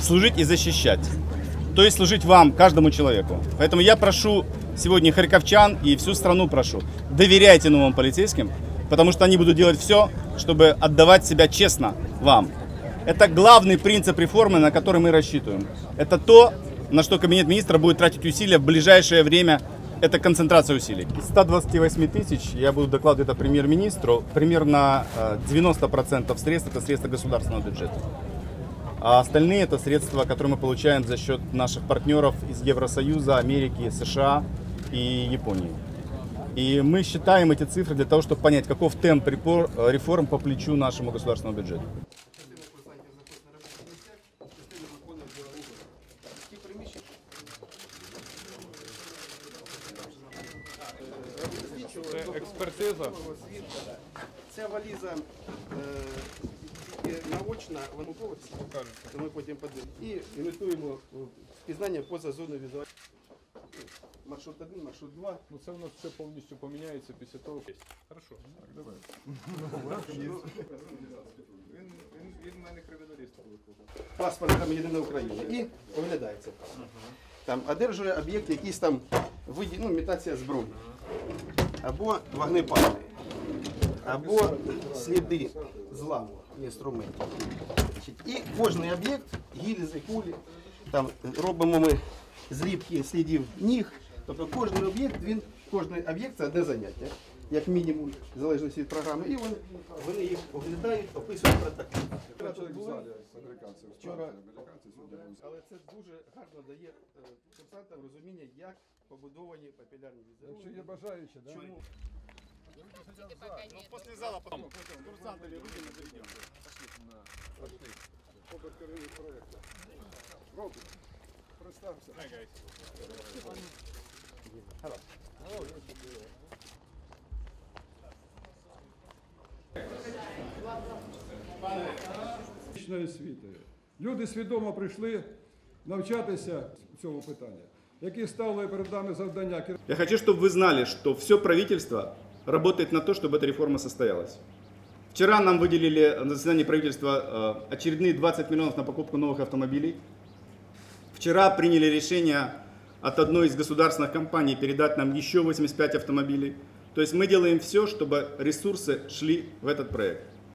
служить и защищать. То есть служить вам, каждому человеку. Поэтому я прошу сегодня харьковчан и всю страну прошу, доверяйте новым полицейским, потому что они будут делать все, чтобы отдавать себя честно вам. Это главный принцип реформы, на который мы рассчитываем. Это то, на что Кабинет министра будет тратить усилия в ближайшее время. Это концентрация усилий. Из 128 тысяч, я буду докладывать это премьер-министру, примерно э, 90% средств это средства государственного бюджета. А остальные это средства, которые мы получаем за счет наших партнеров из Евросоюза, Америки, США и Японии. И мы считаем эти цифры для того, чтобы понять, каков темп э, реформ по плечу нашему государственному бюджету. Це експертиза. Ця валіза тільки наочна, вона то ми потім подивимося. І імітуємо впізнання поза зоною візуальної. Маршрут 1, маршрут 2. Ну це у нас все повністю поміняється після того. Хорошо. Так, давай. Він, він, він в мене криміналіст викликав. Паспорт там єдина Україна. І оглядається. Там одержує об'єкт якийсь там виді, ну, імітація зброї. Або вогнепальний. Або сліди зламу інструментів. І кожний об'єкт, гільзи, кулі, там робимо ми зліпки слідів ніг. Тобто кожен об'єкт, він, кожний об'єкт це одне заняття, як мінімум, в залежності від програми. І вони, вони їх оглядають, описують протокол. Вчора, але це дуже гарно дає е, курсантам розуміння, як побудовані папілярні візерунки. Якщо є бажаючі, да? Чому? После зала потом курсанты или люди мы заведем. Представся. Фізичної освіти. Люди свідомо прийшли навчатися цього питання, які ставили перед нами завдання. Я хочу, чтобы вы знали, что все правительство работает на то, чтобы эта реформа состоялась. Вчера нам выделили на заседании правительства э, очередные 20 миллионов на покупку новых автомобилей. Вчера приняли решение от одной из государственных компаний передать нам еще 85 автомобилей. То есть мы делаем все, чтобы ресурсы шли в этот проект.